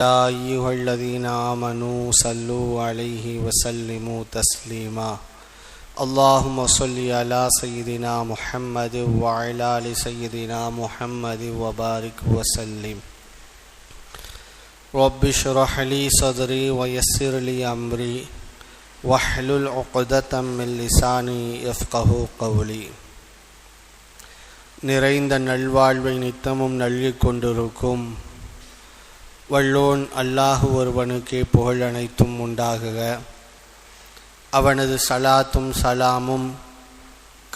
يا أيها الذين آمنوا صلوا عليه وسلموا تسليما اللهم صل على سيدنا محمد وعلى آل سيدنا محمد وبارك وسلم رب اشرح لي صدري ويسر لي أمري واحلل عقدة من لساني يفقه قولي நிறைந்த நல்வாழ்வை நித்தமும் நல்கிக் கொண்டிருக்கும் வல்லோன் அல்லாஹு ஒருவனுக்கே புகழ் அனைத்தும் உண்டாகுக. அவனது சலாத்தும் சலாமும்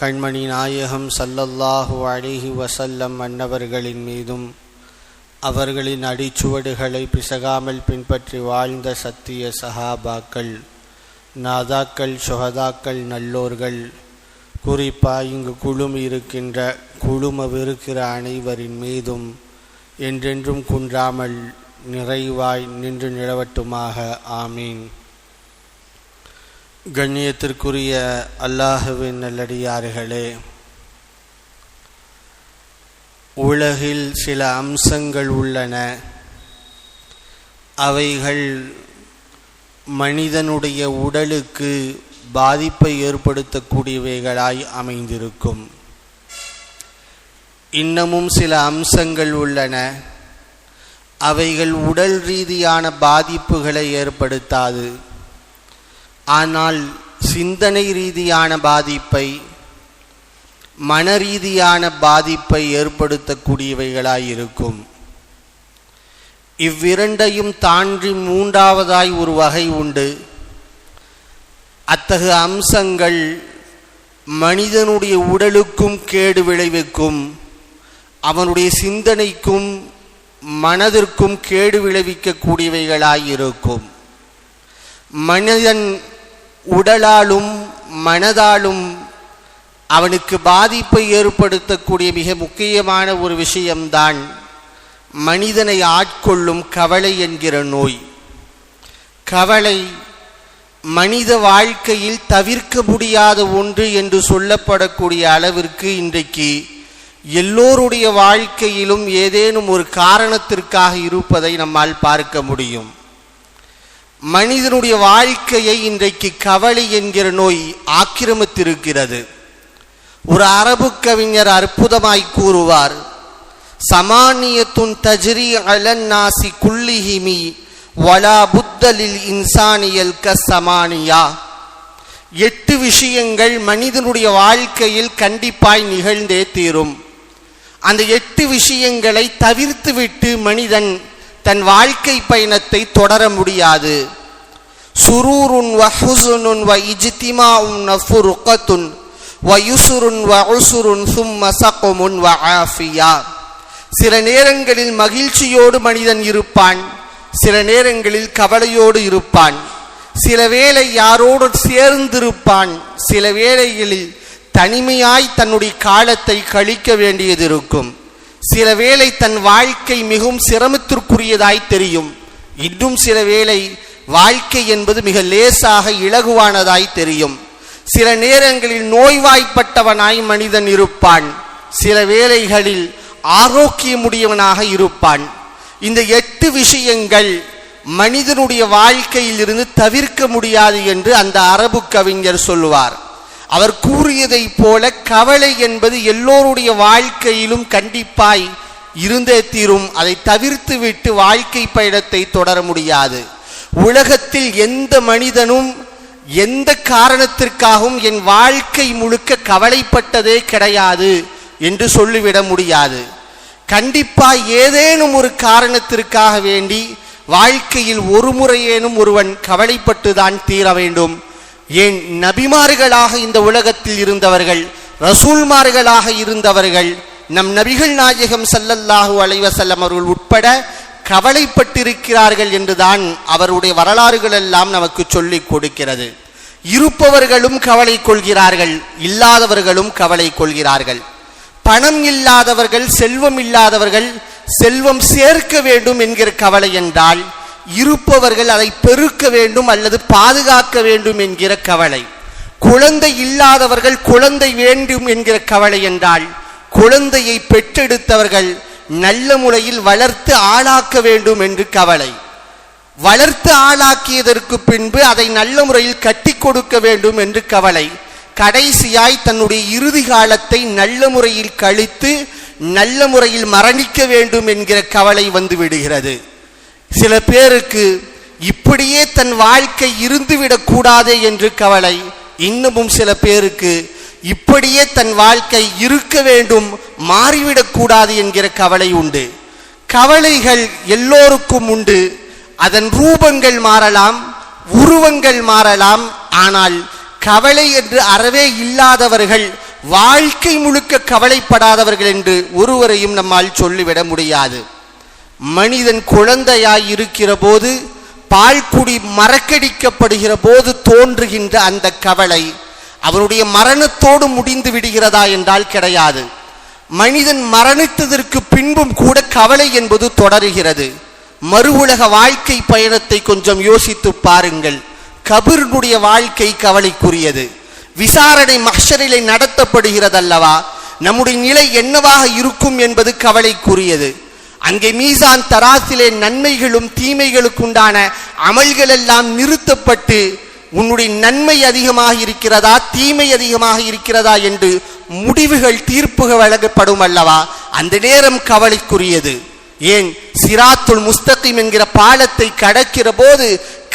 கண்மணி நாயகம் சல்லல்லாஹு அழகி வசல்லம் அன்னவர்களின் மீதும் அவர்களின் அடிச்சுவடுகளை பிசகாமல் பின்பற்றி வாழ்ந்த சத்திய சஹாபாக்கள் நாதாக்கள் சுகதாக்கள் நல்லோர்கள் குறிப்பாக இங்கு குழுமி இருக்கின்ற குழுமவிருக்கிற அனைவரின் மீதும் என்றென்றும் குன்றாமல் நிறைவாய் நின்று நிலவட்டுமாக. ஆமீன். கண்ணியத்திற்குரிய அல்லாஹுவின் நல்லடியார்களே உலகில் சில அம்சங்கள் உள்ளன. அவைகள் மனிதனுடைய உடலுக்கு பாதிப்பை ஏற்படுத்தக்கூடியவைகளாய் அமைந்திருக்கும். இன்னமும் சில அம்சங்கள் உள்ளன. அவைகள் உடல் ரீதியான பாதிப்புகளை ஏற்படுத்தாது. ஆனால் சிந்தனை ரீதியான பாதிப்பை மன ரீதியான பாதிப்பை ஏற்படுத்தக்கூடியவைகளாய் இருக்கும் இவ்விரண்டையும் தாண்டி மூன்றாவதாய் ஒரு வகை உண்டு. அத்தகு அம்சங்கள் மனிதனுடைய உடலுக்கும் கேடு விளைவிக்கும் அவனுடைய சிந்தனைக்கும் மனதிற்கும் கேடு விளைவிக்கக்கூடியவைகளாயிருக்கும். மனிதன் உடலாலும் மனதாலும் அவனுக்கு பாதிப்பை ஏற்படுத்தக்கூடிய மிக முக்கியமான ஒரு விஷயம்தான் மனிதனை ஆட்கொள்ளும் கவலை என்கிற நோய். கவலை மனித வாழ்க்கையில் தவிர்க்க முடியாத ஒன்று என்று சொல்லப்படக்கூடிய அளவிற்கு இன்றைக்கு எல்லோருடைய வாழ்க்கையிலும் ஏதேனும் ஒரு காரணத்திற்காக இருப்பதை நம்மால் பார்க்க முடியும். மனிதனுடைய வாழ்க்கையை இன்றைக்கு கவலை என்கிற நோய் ஆக்கிரமித்திருக்கிறது. ஒரு அரபு கவிஞர் அற்புதமாய் கூறுவார் சமானியத்துன் தஜ்ரி அலன்னாசி குல்லிஹிமி வலா புத்தலில் இன்சானியல் க சமானியா. எட்டு விஷயங்கள் மனிதனுடைய வாழ்க்கையில் கண்டிப்பாய் நிகழ்ந்தே தீரும். அந்த எட்டு விஷயங்களை தவிர்த்துவிட்டு மனிதன் தன் வாழ்க்கை பயணத்தை தொடர முடியாது. சுரூருன் வ ஹுசுனுன் வ இஜ்திமாஉன் வ ஃபுர்கத்துன் வ யுசுருன் வ உசுருன் சும் சகுமுன் வ ஆஃபியா. சில நேரங்களில் மகிழ்ச்சியோடு மனிதன் இருப்பான் சில நேரங்களில் கவலையோடு இருப்பான். சில வேளை யாரோடு சேர்ந்திருப்பான் சில வேளைகளில் தனிமையாய் தன்னுடைய காலத்தை கழிக்க வேண்டியது இருக்கும் சில வேளை தன் வாழ்க்கை மிகவும் சிரமத்திற்குரியதாய் தெரியும். இன்னும் சில வேளை வாழ்க்கை என்பது மிக லேசாக இலகுவானதாய் தெரியும். சில நேரங்களில் நோய்வாய்ப்பட்டவனாய் மனிதன் இருப்பான். சில வேளைகளில் ஆரோக்கியமுடையவனாக இருப்பான். இந்த எட்டு விஷயங்கள் மனிதனுடைய வாழ்க்கையில் இருந்து தவிர்க்க முடியாது என்று அந்த அரபு கவிஞர் சொல்லுவார். அவர் கூறியதைப் போல கவலை என்பது எல்லோருடைய வாழ்க்கையிலும் கண்டிப்பாய் இருந்தே தீரும். அதை தவிர்த்து விட்டு வாழ்க்கை பயணத்தை தொடர முடியாது. உலகத்தில் எந்த மனிதனும் எந்த காரணத்திற்காகவும் என் வாழ்க்கை முழுக்க கவலைப்பட்டதே கிடையாது என்று சொல்லிவிட முடியாது. கண்டிப்பாக ஏதேனும் ஒரு காரணத்திற்காக வேண்டி வாழ்க்கையில் ஒரு முறையேனும் ஒருவன் கவலைப்பட்டுதான் தீர வேண்டும். ஏன் நபிமார்களாக இந்த உலகத்தில் இருந்தவர்கள் ரசூல்மார்களாக இருந்தவர்கள் நம் நபிகள் நாயகம் சல்லல்லாஹூ அலைவசல்லம் அவர்கள் உட்பட கவலைப்பட்டிருக்கிறார்கள் என்றுதான் அவருடைய வரலாறுகள் எல்லாம் நமக்கு சொல்லிக் கொடுக்கிறது. இருப்பவர்களும் கவலை கொள்கிறார்கள் இல்லாதவர்களும் கவலை கொள்கிறார்கள். பணம் இல்லாதவர்கள் செல்வம் இல்லாதவர்கள் செல்வம் சேர்க்க வேண்டும் என்கிற கவலை என்றால் இருப்பவர்கள் அதை பெருக்க வேண்டும் அல்லது பாதுகாக்க வேண்டும் என்கிற கவலை. குழந்தை இல்லாதவர்கள் குழந்தை வேண்டும் என்கிற கவலை என்றால் குழந்தையை பெற்றெடுத்தவர்கள் நல்ல முறையில் வளர்த்து ஆளாக்க வேண்டும் என்று கவலை. வளர்த்து ஆளாக்கியதற்கு பின்பு அதை நல்ல முறையில் கட்டி கொடுக்க வேண்டும் என்று கவலை. கடைசியாய் தன்னுடைய இறுதி காலத்தை நல்ல முறையில் கழித்து நல்ல முறையில் மரணிக்க வேண்டும் என்கிற கவலை வந்து விடுகிறது. சில பேருக்கு இப்படியே தன் வாழ்க்கை இருந்துவிடக் கூடாதே என்று கவலை. இன்னமும் சில பேருக்கு இப்படியே தன் வாழ்க்கை இருக்க வேண்டும் மாறிவிடக்கூடாது என்கிற கவலை உண்டு. கவலைகள் எல்லோருக்கும் உண்டு. அதன் ரூபங்கள் மாறலாம் உருவங்கள் மாறலாம். ஆனால் கவலை என்று அறவே இல்லாதவர்கள் வாழ்க்கை முழுக்க கவலைப்படாதவர்கள் என்று ஒருவரையும் நம்மால் சொல்லிவிட முடியாது. மனிதன் குழந்தையாய் இருக்கிற போது பால்குடி மறக்கடிக்கப்படுகிற போது தோன்றுகின்ற அந்த கவலை அவனுடைய மரணத்தோடு முடிந்து விடுகிறதா என்றால் கிடையாது. மனிதன் மரணித்ததற்கு பின்பும் கூட கவலை என்பது தொடருகிறது. மறு உலக வாழ்க்கை பயணத்தை கொஞ்சம் யோசித்து பாருங்கள். கபிர்னுடைய வாழ்க்கை கவலைக்குரியது. விசாரணை மஹ்ஷரிலே நடத்தப்படுகிறதல்லவா? நம்முடைய நிலை என்னவாக இருக்கும் என்பது கவலைக்குரியது. அங்கே மீசான் தராசிலே நன்மைகளும் தீமைகளுக்குண்டான அமல்கள் எல்லாம் நிறுத்தப்பட்டு உன்னுடைய நன்மை அதிகமாக இருக்கிறதா தீமை அதிகமாக இருக்கிறதா என்று முடிவுகள் தீர்ப்புகள் வழங்கப்படும் அல்லவா? அந்த நேரம் கவலைக்குரியது. ஏன்? சிராத்துல் முஸ்தகிம் என்கிற பாலத்தை கடக்கிற போது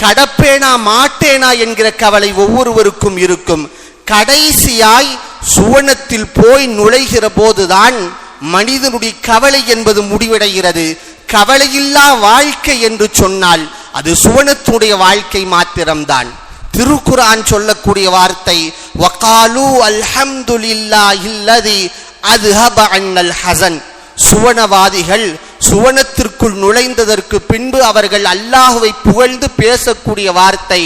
கடப்பேனா மாட்டேனா என்கிற கவலை ஒவ்வொருவருக்கும் இருக்கும். கடைசியாய் சுவனத்தில் போய் நுழைகிற போதுதான் மனிதனுடைய கவலை என்பது முடிவடைகிறது. கவலையில்லா வாழ்க்கை என்று சொன்னால் அது சுவனத்துடைய வாழ்க்கை மாத்திரம்தான். திருக்குரான் சொல்லக்கூடிய வார்த்தை ஒக்காலு அல்ஹம்துலில்லா இல்லதி அது ஹப அன்னல் ஹசன். சுவனவாதிகள் சுவனத்திற்குள் நுழைந்ததற்கு பின்பு அவர்கள் அல்லாஹுவை புகழ்ந்து பேசக்கூடிய வார்த்தை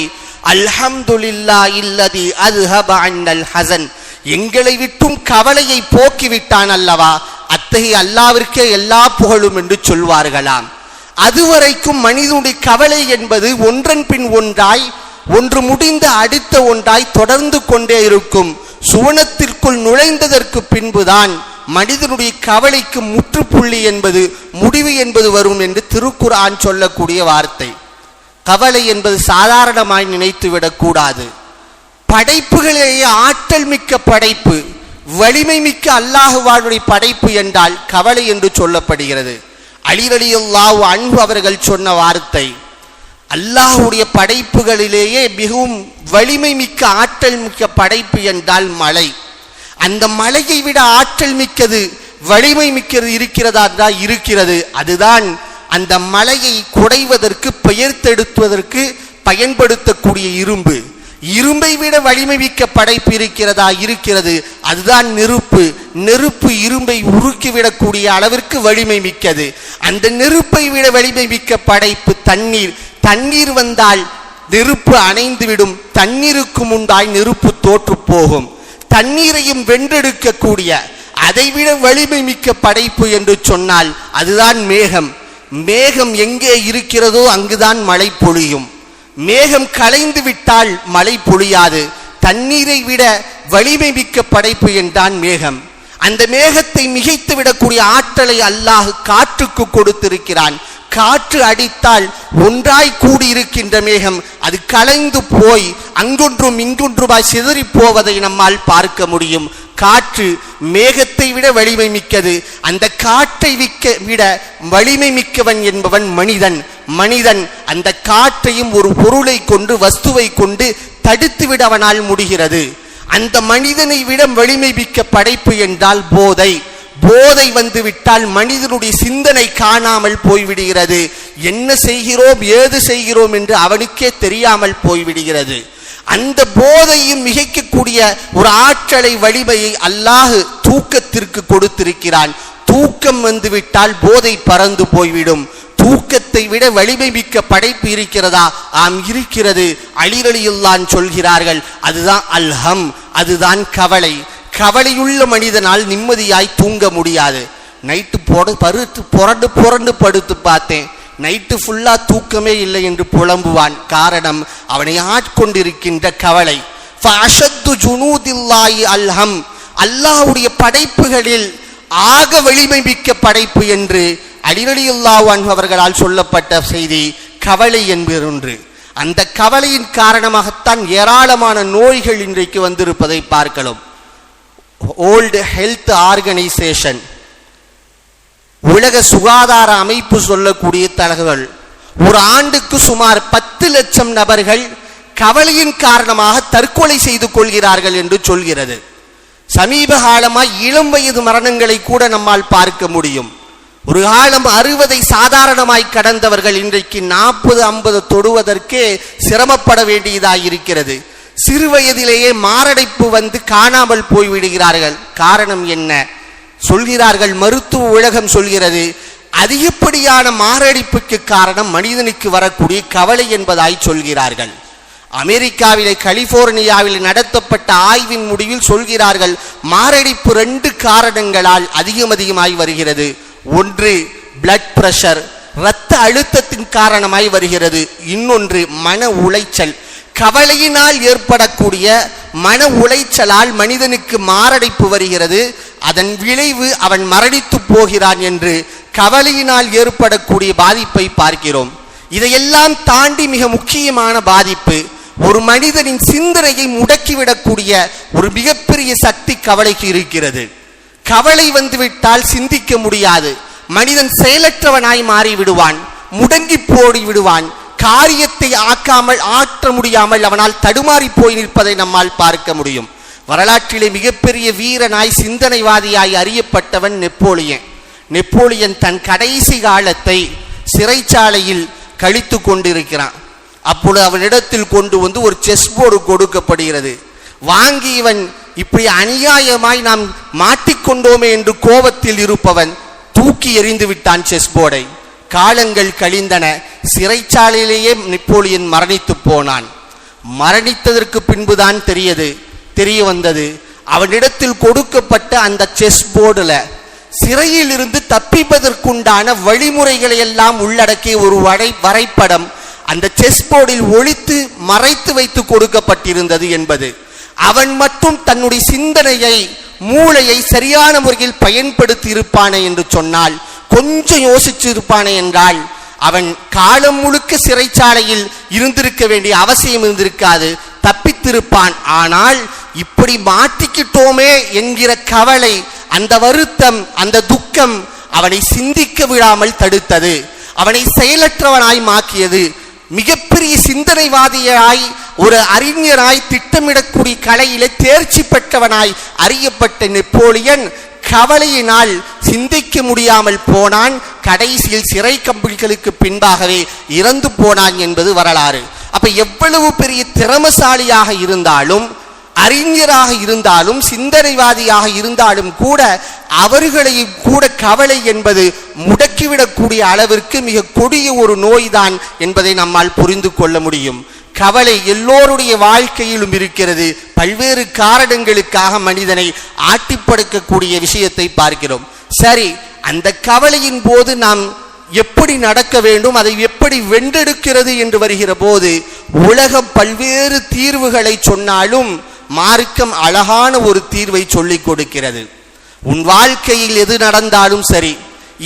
அல்ஹம்துலில்லா இல்லதி அத்ஹப அன்னல் ஹசன். எங்களை விட்டும் கவலையை போக்கிவிட்டான் அல்லவா? அத்தகைய அல்லாவிற்கே எல்லா புகழும் என்று சொல்வார்களாம். அதுவரைக்கும் மனிதனுடைய கவலை என்பது ஒன்றன் பின் ஒன்றாய் ஒன்று முடிந்த அடுத்த ஒன்றாய் தொடர்ந்து கொண்டே இருக்கும். சுவனத்திற்குள் நுழைந்ததற்கு பின்புதான் மனிதனுடைய கவலைக்கு முற்றுப்புள்ளி என்பது முடிவு என்பது வரும் என்று திருக்குரான் சொல்லக்கூடிய வார்த்தை. கவலை என்பது சாதாரணமாய் நினைத்து விடக்கூடாது படைப்புகளிலேயே ஆற்றல் மிக்க படைப்பு. வலிமை மிக்க அல்லாஹுவானுடைய படைப்பு என்றால் கவலை என்று சொல்லப்படுகிறது. அலிரலியுல்லாஹு அன்பு அவர்கள் சொன்ன வார்த்தை அல்லாஹுடைய படைப்புகளிலேயே மிகவும் வலிமை மிக்க ஆற்றல் மிக்க படைப்பு என்றால் மலை அந்த மலையை விட ஆற்றல் மிக்கது வலிமை மிக்கது இருக்கிறதா தான் இருக்கிறது. அதுதான் அந்த மலையை குடைவதற்கு பெயர்த்தெடுத்துவதற்கு பயன்படுத்தக்கூடிய இரும்பு. இரும்பை விட வலிமை மிக்க படைப்பு இருக்கிறதா? இருக்கிறது. அதுதான் நெருப்பு. நெருப்பு இரும்பை உருக்கிவிடக்கூடிய அளவிற்கு வலிமை மிக்கது. அந்த நெருப்பை விட வலிமை மிக்க படைப்பு தண்ணீர். தண்ணீர் வந்தால் நெருப்பு அணைந்துவிடும். தண்ணீருக்கு முண்டாய் நெருப்பு தோற்று போகும் தண்ணீரையும் வென்றெடுக்கக்கூடிய அதைவிட வலிமை மிக்க படைப்பு என்று சொன்னால் அதுதான் மேகம். மேகம் எங்கே இருக்கிறதோ அங்குதான் மழை பொழியும். மேகம் களைந்து விட்டால் மழை பொழியாது. தண்ணீரை விட வலிமை மிக்க படைப்பு என்றான் மேகம். அந்த மேகத்தை மிகைத்து விடக்கூடிய ஆற்றலை அல்லாஹ் காற்றுக்கு கொடுத்திருக்கிறான். காற்று அடித்தால் ஒன்றாய் கூடியிருக்கின்ற மேகம் அது கலைந்து போய் அங்கொன்றும் இங்கொன்றுமாய் சிதறி போவதை நம்மால் பார்க்க முடியும். காற்று மேகத்தை விட வலிமை மிக்கது. அந்த காற்றை விக்க விட வலிமை மிக்கவன் என்பவன் மனிதன். மனிதன் அந்த காற்றையும் ஒரு பொருளை கொண்டு வஸ்துவை கொண்டு தடுத்து அவனால் முடிகிறது. அந்த மனிதனை விட வலிமை மிக்க படைப்பு என்றால் போதை. போதை வந்து விட்டால் மனிதனுடைய சிந்தனை காணாமல் போய்விடுகிறது. என்ன செய்கிறோம் ஏது செய்கிறோம் என்று அவனுக்கே தெரியாமல் போய்விடுகிறது. அந்த போதையும் மிகைக்கக்கூடிய ஒரு ஆற்றலை வலிமையை அல்லாஹு தூக்கத்திற்கு கொடுத்திருக்கிறான். தூக்கம் வந்து விட்டால் போதை பறந்து போய்விடும். தூக்கத்தை விட வலிமை மிக்க படைப்பு இருக்கிறதா? ஆம் இருக்கிறது. அழிரலியுள்ளான் சொல்கிறார்கள். அதுதான் அல்ஹம் அதுதான் கவலை. கவலையுள்ள மனிதனால் நிம்மதியாய் தூங்க முடியாது. நைட்டு போட பருத்து புரண்டு புரண்டு படுத்து பார்த்தேன். நைட்டு ஃபுல்லா தூக்கமே இல்லை என்று புலம்புவான். காரணம் அவனை ஆட்கொண்டிருக்கின்ற கவலை. ஃபஅஷத்து அல்ஹம். அல்லாஹ்வுடைய படைப்புகளில் ஆக வலிமை மிக்க படைப்பு என்று அலிரலியுல்லாஹு அவர்களால் சொல்லப்பட்ட செய்தி கவலை என்பது ஒன்று. அந்த கவலையின் காரணமாகத்தான் ஏராளமான நோய்கள் இன்றைக்கு வந்திருப்பதை பார்க்கலாம். ஓல்டு ஹெல்த் ஆர்கனைசேஷன் உலக சுகாதார அமைப்பு சொல்லக்கூடிய தகவல் ஒரு ஆண்டுக்கு சுமார் பத்து லட்சம் நபர்கள் கவலையின் காரணமாக தற்கொலை செய்து கொள்கிறார்கள் என்று சொல்கிறது. சமீப காலமாக இளம் வயது மரணங்களை கூட நம்மால் பார்க்க முடியும். ஒரு காலம் அறுபதை சாதாரணமாய் கடந்தவர்கள் இன்றைக்கு நாற்பது ஐம்பது தொடுவதற்கே சிரமப்பட வேண்டியதாக இருக்கிறது. சிறு வயதிலேயே மாரடைப்பு வந்து காணாமல் போய்விடுகிறார்கள் காரணம் என்ன? சொல்கிறார்கள் மருத்துவ உலகம் சொல்கிறது அதிகப்படியான மாரடைப்புக்கு காரணம் மனிதனுக்கு வரக்கூடிய கவலை என்பதாய் சொல்கிறார்கள். அமெரிக்காவிலே கலிபோர்னியாவில் நடத்தப்பட்ட ஆய்வின் முடிவில் சொல்கிறார்கள் மாரடைப்பு ரெண்டு காரணங்களால் அதிகம் அதிகமாய் வருகிறது. ஒன்று பிளட் பிரஷர் இரத்த அழுத்தத்தின் காரணமாய் வருகிறது. இன்னொன்று மன உளைச்சல். கவலையினால் ஏற்படக்கூடிய மன உளைச்சலால் மனிதனுக்கு மாரடைப்பு வருகிறது. அதன் விளைவு அவன் மரணித்து போகிறான் என்று கவலையினால் ஏற்படக்கூடிய பாதிப்பை பார்க்கிறோம். இதையெல்லாம் தாண்டி மிக முக்கியமான பாதிப்பு ஒரு மனிதனின் சிந்தனையை முடக்கிவிடக்கூடிய ஒரு மிகப்பெரிய சக்தி கவலைக்கு இருக்கிறது. கவலை வந்துவிட்டால் சிந்திக்க முடியாது. மனிதன் செயலற்றவனாய் மாறி விடுவான் முடங்கி போடி விடுவான் காரியத்தை ஆக்காமல் ஆற்ற முடியாமல் அவனால் தடுமாறி போய் நிற்பதை நம்மால் பார்க்க முடியும். வரலாற்றிலே மிகப்பெரிய வீரனாய் சிந்தனைவாதியாய் அறியப்பட்டவன் நெப்போலியன். நெப்போலியன் தன் கடைசி காலத்தை சிறைச்சாலையில் கழித்து கொண்டிருக்கிறான். அப்பொழுது அவனிடத்தில் கொண்டு வந்து ஒரு செஸ் போர்டு கொடுக்கப்படுகிறது. வாங்கி இவன் இப்படி அநியாயமாய் நாம் மாட்டிக்கொண்டோமே என்று கோபத்தில் இருப்பவன் தூக்கி எறிந்து விட்டான் செஸ் போர்டை காலங்கள் கழிந்தன சிறைச்சாலையிலேயே நெப்போலியன் மரணித்து போனான். மரணித்ததற்கு பின்புதான் தெரியது தெரிய வந்தது அவனிடத்தில் கொடுக்கப்பட்ட அந்த செஸ் போர்டுல சிறையில் இருந்து தப்பிப்பதற்குண்டான வழிமுறைகளை எல்லாம் உள்ளடக்கிய ஒரு வரை வரைபடம் அந்த செஸ் போர்டில் ஒழித்து மறைத்து வைத்து கொடுக்கப்பட்டிருந்தது என்பது. அவன் மட்டும் தன்னுடைய சிந்தனையை மூளையை சரியான முறையில் பயன்படுத்தி இருப்பானே என்று சொன்னால் கொஞ்சம் யோசிச்சு இருப்பானே என்றால் அவன் காலம் முழுக்க சிறைச்சாலையில் இருந்திருக்க வேண்டிய அவசியம் இருந்திருக்காது தப்பித்திருப்பான். ஆனால் இப்படி மாட்டிக்கிட்டோமே என்கிற கவலை அந்த வருத்தம் அந்த துக்கம் அவனை சிந்திக்க விடாமல் தடுத்தது. அவனை செயலற்றவனாய் மாக்கியது மிகப்பெரிய சிந்தனைவாதியாய் ஒரு அறிஞராய் திட்டமிடக்கூடிய கலையில தேர்ச்சி பெற்றவனாய் அறியப்பட்ட நெப்போலியன் கவலையினால் சிந்திக்க முடியாமல் போனான். கடைசியில் சிறை கம்பிகளுக்கு பின்பாகவே இறந்து போனான் என்பது வரலாறு. அப்ப எவ்வளவு பெரிய திறமசாலியாக இருந்தாலும் அறிஞராக இருந்தாலும் சிந்தனைவாதியாக இருந்தாலும் கூட அவர்களையும் கூட கவலை என்பது முடக்கிவிடக்கூடிய அளவிற்கு மிக கொடிய ஒரு நோய்தான் என்பதை நம்மால் புரிந்து கொள்ள முடியும். கவலை எல்லோருடைய வாழ்க்கையிலும் இருக்கிறது. பல்வேறு காரணங்களுக்காக மனிதனை ஆட்டிப்படுக்கக்கூடிய விஷயத்தை பார்க்கிறோம். சரி அந்த கவலையின் போது நாம் எப்படி நடக்க வேண்டும் அதை எப்படி வென்றெடுக்கிறது என்று வருகிற போது உலகம் பல்வேறு தீர்வுகளை சொன்னாலும் மார்க்கம் அழகான ஒரு தீர்வை சொல்லிக் கொடுக்கிறது. உன் வாழ்க்கையில் எது நடந்தாலும் சரி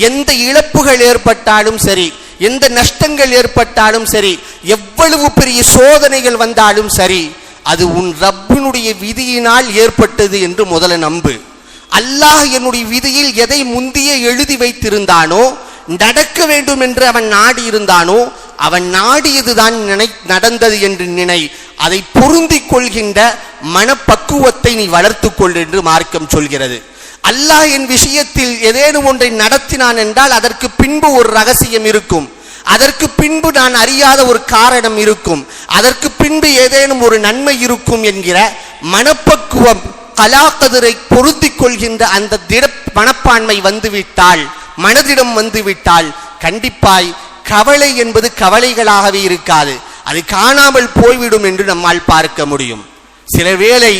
எந்த இழப்புகள் ஏற்பட்டாலும் சரி எந்த நஷ்டங்கள் ஏற்பட்டாலும் சரி எவ்வளவு பெரிய சோதனைகள் வந்தாலும் சரி அது உன் ரப்பினுடைய விதியினால் ஏற்பட்டது என்று முதல்ல நம்பு. அல்லாஹ் என்னுடைய விதியில் எதை முந்திய எழுதி வைத்திருந்தானோ நடக்க வேண்டும் என்று அவன் நாடி இருந்தானோ அவன் நாடியதுதான் நினை நடந்தது என்று நினை அதை பொருந்திக் கொள்கின்ற மனப்பக்குவத்தை நீ வளர்த்து கொள் என்று மார்க்கம் சொல்கிறது. அல்லாஹ் என் விஷயத்தில் ஏதேனும் ஒன்றை நடத்தினான் என்றால் அதற்கு பின்பு ஒரு ரகசியம் இருக்கும். அதற்கு பின்பு நான் அறியாத ஒரு காரணம் இருக்கும். அதற்கு பின்பு ஏதேனும் ஒரு நன்மை இருக்கும் என்கிற மனப்பக்குவம் கலாக்கதிரை பொருத்திக் கொள்கின்ற அந்த திட மனப்பான்மை வந்துவிட்டால் மனதிடம் வந்துவிட்டால் கண்டிப்பாய் கவலை என்பது கவலைகளாகவே இருக்காது. அது காணாமல் போய்விடும் என்று நம்மால் பார்க்க முடியும். சில வேளை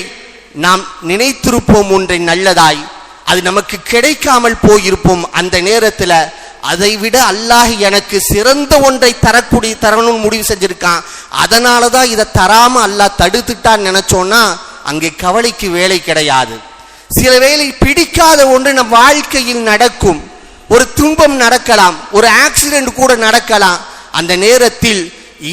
நாம் நினைத்திருப்போம் ஒன்றை நல்லதாய் அது நமக்கு கிடைக்காமல் போயிருப்போம். அந்த நேரத்தில் அதை விட அல்லாஹ் எனக்கு சிறந்த ஒன்றை தரக்கூடிய தரணும்னு முடிவு செஞ்சிருக்கான். அதனால தான் இதை தராம அல்லாஹ் தடுத்துட்டான்னு நினைச்சோன்னா அங்கே கவலைக்கு வேலை கிடையாது. சில வேளை பிடிக்காத ஒன்று நம் வாழ்க்கையில் நடக்கும். ஒரு துன்பம் நடக்கலாம் ஒரு ஆக்சிடென்ட் கூட நடக்கலாம். அந்த நேரத்தில்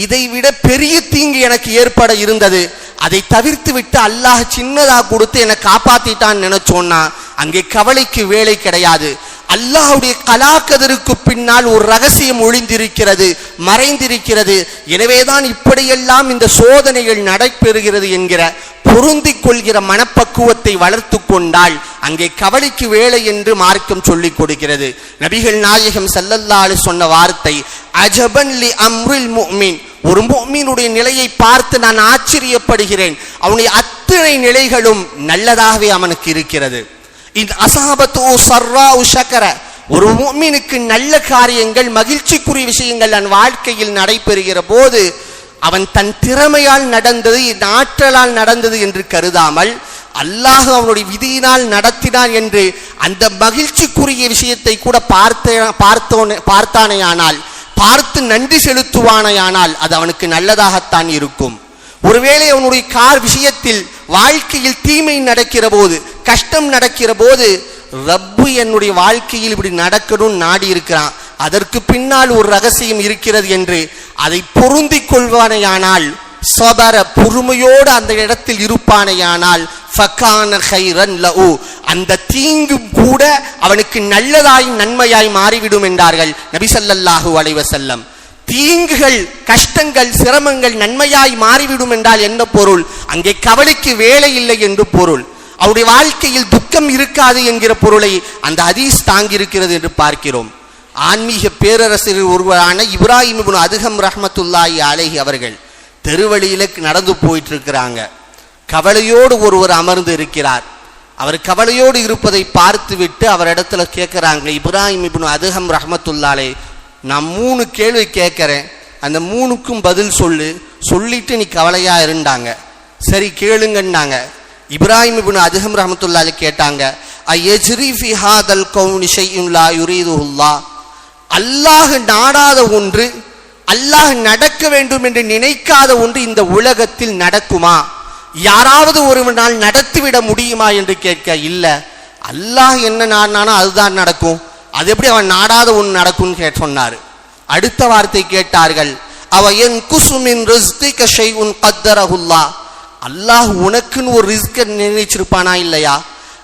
இதைவிட பெரிய தீங்கு எனக்கு ஏற்பட இருந்தது. அதை தவிர்த்து விட்டு அல்லாஹ் சின்னதாக கொடுத்து என்னை காப்பாத்திட்டான்னு நினைச்சோன்னா அங்கே கவலைக்கு வேலை கிடையாது. அல்லாஹ்வுடைய கலாக்கதருக்கு பின்னால் ஒரு ரகசியம் ஒளிந்திருக்கிறது மறைந்திருக்கிறது. எனவேதான் இப்படியெல்லாம் இந்த சோதனைகள் நடைபெறுகிறது என்கிற பொருந்திக் கொள்கிற மனப்பக்குவத்தை வளர்த்து கொண்டால் அங்கே கவலைக்கு வேலை என்று மார்க்கம் சொல்லிக் கொடுக்கிறது. நபிகள் நாயகம் செல்லல்லாலு சொன்ன வார்த்தை அஜபன் லி அம்ரில் முமின் ஒரு மீனுடைய நிலையை பார்த்து நான் ஆச்சரியப்படுகிறேன். அவனுடைய அத்தனை நிலைகளும் நல்லதாகவே அவனுக்கு இருக்கிறது. இந்த அசாபத்து சர்ரா உஷக்கர ஒரு மீனுக்கு நல்ல காரியங்கள் மகிழ்ச்சிக்குரிய விஷயங்கள் தன் வாழ்க்கையில் நடைபெறுகிற போது அவன் தன் திறமையால் நடந்தது என் ஆற்றலால் நடந்தது என்று கருதாமல் அல்லாஹ் அவனுடைய விதியினால் நடத்தினான் என்று அந்த மகிழ்ச்சிக்குரிய விஷயத்தை கூட பார்த்த பார்த்தோனே பார்த்தானேயானால் பார்த்து நன்றி செலுத்துவானையானால் அது அவனுக்கு நல்லதாகத்தான் இருக்கும். ஒருவேளை அவனுடைய கார் விஷயத்தில் வாழ்க்கையில் தீமை நடக்கிற போது கஷ்டம் நடக்கிற போது ரப்பு என்னுடைய வாழ்க்கையில் இப்படி நடக்கணும்னு நாடி இருக்கிறான். அதற்கு பின்னால் ஒரு ரகசியம் இருக்கிறது என்று அதை பொருந்திக் கொள்வானையானால் சபர பொறுமையோடு அந்த இடத்தில் இருப்பானேயானால் ஃபக்கான ஹைரன் லவு அந்த தீங்கும் கூட அவனுக்கு நல்லதாய் நன்மையாய் மாறிவிடும் என்றார்கள் நபிசல்லாஹு ஸல்லல்லாஹு அலைஹி தீங்குகள் கஷ்டங்கள் சிரமங்கள் நன்மையாய் மாறிவிடும் என்றால் என்ன பொருள்? அங்கே கவலைக்கு வேலை இல்லை என்று பொருள். அவருடைய வாழ்க்கையில் துக்கம் இருக்காது என்கிற பொருளை அந்த அதீஸ் தாங்கியிருக்கிறது என்று பார்க்கிறோம். ஆன்மீக பேரரசர் ஒருவரான இப்ராஹிம் அதுகம் ரஹமத்துல்லாஹி அலேஹி அவர்கள் தெருவழியில் நடந்து போயிட்டு இருக்கிறாங்க கவலையோடு ஒருவர் அமர்ந்து இருக்கிறார். அவர் கவலையோடு இருப்பதை பார்த்துவிட்டு அவர் இடத்துல கேட்குறாங்க இப்ராஹிம் இப்னு அதுகம் ரஹமத்துல்லாலே நான் மூணு கேள்வி கேட்குறேன். அந்த மூணுக்கும் பதில் சொல்லு. சொல்லிட்டு நீ கவலையாக இருந்தாங்க. சரி கேளுங்கன்னாங்க. இப்ராஹிம் இப்னு அதுகம் ரஹமத்துல்லாலே கேட்டாங்க ஐயஜ்ரி ஹாதல் கௌனி ஷையுன் லா அல்லாஹ் நாடாத ஒன்று அல்லாஹ் நடக்க வேண்டும் என்று நினைக்காத ஒன்று இந்த உலகத்தில் நடக்குமா? யாராவது ஒரு நாள் நடத்திவிட முடியுமா என்று கேட்க இல்ல. அல்லாஹ் என்ன நாடினானோ அதுதான் நடக்கும். அது எப்படி அவன் நாடாத ஒன்று நடக்கும்னு கே சொன்னார். அடுத்த வார்த்தை கேட்டார்கள் அவ என் குசுமின் ரிஸ்திக ஷைஉன் கத்தரஹுல்லா அல்லாஹ் உனக்குன்னு ஒரு ரிஸ்க நினைச்சிருப்பானா இல்லையா?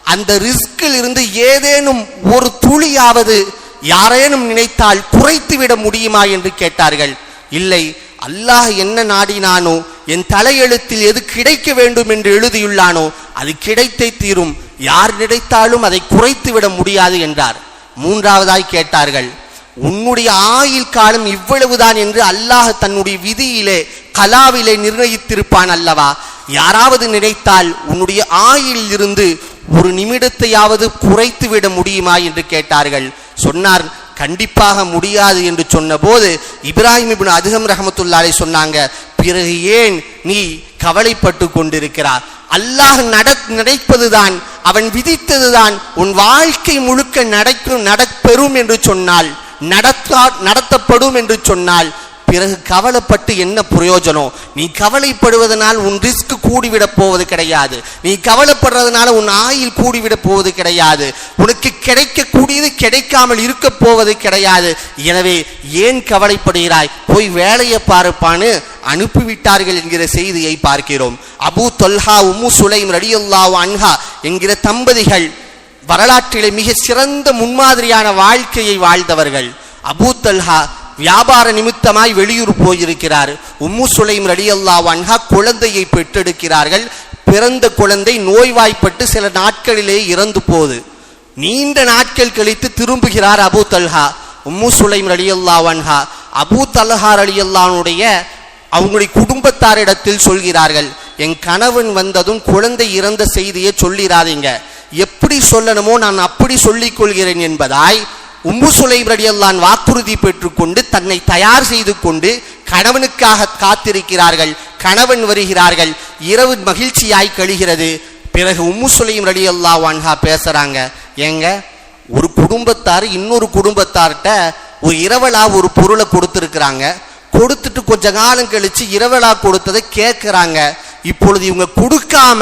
அந்த ரிஸ்கில் இருந்து ஏதேனும் ஒரு துளியாவது யாரேனும் நினைத்தால் குறைத்துவிட முடியுமா என்று கேட்டார்கள். இல்லை அல்லாஹ் என்ன நாடினானோ என் தலையெழுத்தில் எது கிடைக்க வேண்டும் என்று எழுதியுள்ளானோ அது கிடைத்தே தீரும். யார் நினைத்தாலும் அதை குறைத்து விட முடியாது என்றார். மூன்றாவதாய் கேட்டார்கள் உன்னுடைய ஆயுள் காலம் இவ்வளவுதான் என்று அல்லாஹ் தன்னுடைய விதியிலே கலாவிலே நிர்ணயித்திருப்பான் அல்லவா? யாராவது நினைத்தால் உன்னுடைய ஆயில் இருந்து ஒரு நிமிடத்தையாவது குறைத்து விட முடியுமா என்று கேட்டார்கள். சொன்னார் கண்டிப்பாக முடியாது என்று சொன்னபோது இப்ராஹிம் இபின் அதுகம் ரஹமத்துல்லாலே சொன்னாங்க பிறகு ஏன் நீ கவலைப்பட்டு கொண்டிருக்கிறார் அல்லாஹ் நட நினைப்பதுதான் அவன் விதித்ததுதான் உன் வாழ்க்கை முழுக்க நடக்கும் நடப்பெறும் என்று சொன்னால் நடத்தா நடத்தப்படும் என்று சொன்னால் பிறகு கவலைப்பட்டு என்ன பிரயோஜனம்? நீ கவலைப்படுவதனால் உன் ரிஸ்க் கூடிவிடப் போவது கிடையாது. நீ கவலைப்படுறதுனால உன் ஆயில் கூடிவிடப் போவது கிடையாது. உனக்கு கிடைக்கக்கூடியது கிடைக்காமல் இருக்க போவது கிடையாது. எனவே ஏன் கவலைப்படுகிறாய்? போய் வேலையை பார்ப்பான்னு அனுப்பிவிட்டார்கள் என்கிற செய்தியை பார்க்கிறோம். அபூ தொல்ஹா உம்மு சுலைம் ரடியுல்லா அன்ஹா என்கிற தம்பதிகள் வரலாற்றிலே மிக சிறந்த முன்மாதிரியான வாழ்க்கையை வாழ்ந்தவர்கள். அபூ தல்ஹா வியாபார நிமித்தமாய் வெளியூர் போயிருக்கிறார். உம்மு சுலைம் ரடி அல்லா வன்ஹா குழந்தையை பெற்றெடுக்கிறார்கள். பிறந்த குழந்தை நோய்வாய்ப்பட்டு சில நாட்களிலே இறந்து போகுது. நீண்ட நாட்கள் கழித்து திரும்புகிறார் அபூ தல்ஹா. உம்மு சுலைம் ரலியல்லா வன்ஹா அபூ தல்ஹா ரலியல்லானுடைய அவங்களுடைய குடும்பத்தாரிடத்தில் சொல்கிறார்கள். என் கணவன் வந்ததும் குழந்தை இறந்த செய்தியை சொல்லிடாதீங்க எப்படி சொல்லணுமோ நான் அப்படி சொல்லிக் கொள்கிறேன் என்பதாய் உம்மு சுலைம் ரடியல்லான் வாக்குறுதி பெற்றுக்கொண்டு தன்னை தயார் செய்து கொண்டு கணவனுக்காக காத்திருக்கிறார்கள் கணவன் வருகிறார்கள் இரவு மகிழ்ச்சியாய் கழிகிறது. பிறகு உம்மு சுலைம் ரடியல்லா வான்ஹா பேசுகிறாங்க ஏங்க ஒரு குடும்பத்தார் இன்னொரு குடும்பத்தார்கிட்ட ஒரு இரவலா ஒரு பொருளை கொடுத்துருக்குறாங்க கொடுத்துட்டு கொஞ்ச காலம் கழிச்சு இரவலா கொடுத்ததை கேட்குறாங்க. இப்பொழுது இவங்க கொடுக்காம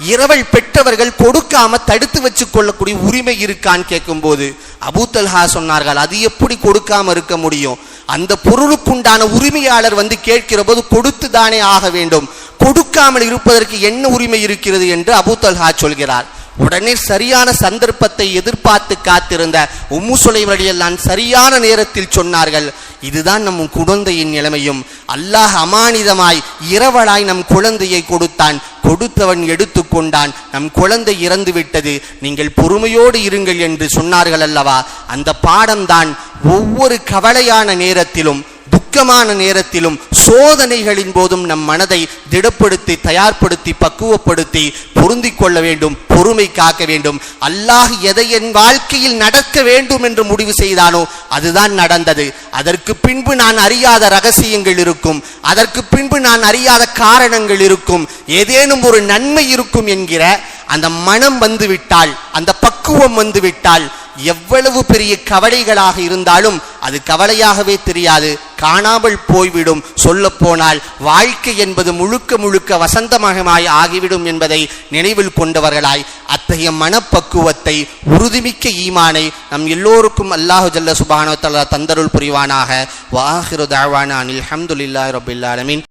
இரவல் பெற்றவர்கள் கொடுக்காம தடுத்து வச்சு கொள்ளக்கூடிய உரிமை இருக்கான்னு கேட்கும்போது அபூத்தல்ஹா சொன்னார்கள் அது எப்படி கொடுக்காம இருக்க முடியும்? அந்த பொருளுக்குண்டான உரிமையாளர் வந்து கேட்கிற போது கொடுத்து தானே ஆக வேண்டும். கொடுக்காமல் இருப்பதற்கு என்ன உரிமை இருக்கிறது என்று அபூத்தல்ஹா சொல்கிறார். உடனே சரியான சந்தர்ப்பத்தை எதிர்பார்த்து காத்திருந்த உம்மு சுலைவழியெல்லாம் சரியான நேரத்தில் சொன்னார்கள் இதுதான் நம் குழந்தையின் நிலைமையும். அல்லாஹ் அமானிதமாய் இரவலாய் நம் குழந்தையை கொடுத்தான் கொடுத்தவன் எடுத்துக்கொண்டான் நம் குழந்தை இறந்து விட்டது. நீங்கள் பொறுமையோடு இருங்கள் என்று சொன்னார்கள் அல்லவா? அந்த பாடம்தான் ஒவ்வொரு கவலையான நேரத்திலும் துக்கமான நேரத்திலும் சோதனைகளின் போதும் நம் மனதை திடப்படுத்தி தயார்படுத்தி பக்குவப்படுத்தி பொருந்திக் கொள்ள வேண்டும் பொறுமை காக்க வேண்டும். அல்லாஹ் எதை என் வாழ்க்கையில் நடக்க வேண்டும் என்று முடிவு செய்தானோ அதுதான் நடந்தது. அதற்கு பின்பு நான் அறியாத ரகசியங்கள் இருக்கும். அதற்கு பின்பு நான் அறியாத காரணங்கள் இருக்கும். ஏதேனும் ஒரு நன்மை இருக்கும் என்கிற அந்த மனம் வந்துவிட்டால் அந்த பக்குவம் வந்துவிட்டால் எவ்வளவு பெரிய கவலைகளாக இருந்தாலும் அது கவலையாகவே தெரியாது. காணாமல் போய்விடும். சொல்ல போனால் வாழ்க்கை என்பது முழுக்க முழுக்க வசந்தமகமாய் ஆகிவிடும் என்பதை நினைவில் கொண்டவர்களாய் அத்தகைய மனப்பக்குவத்தை உறுதிமிக்க ஈமானை நம் எல்லோருக்கும் அல்லாஹு ஜல்ல சுபானோ தந்தருள் புரிவானாக. வாஹிரு தாவானா அனில் அஹமதுல்லாஹி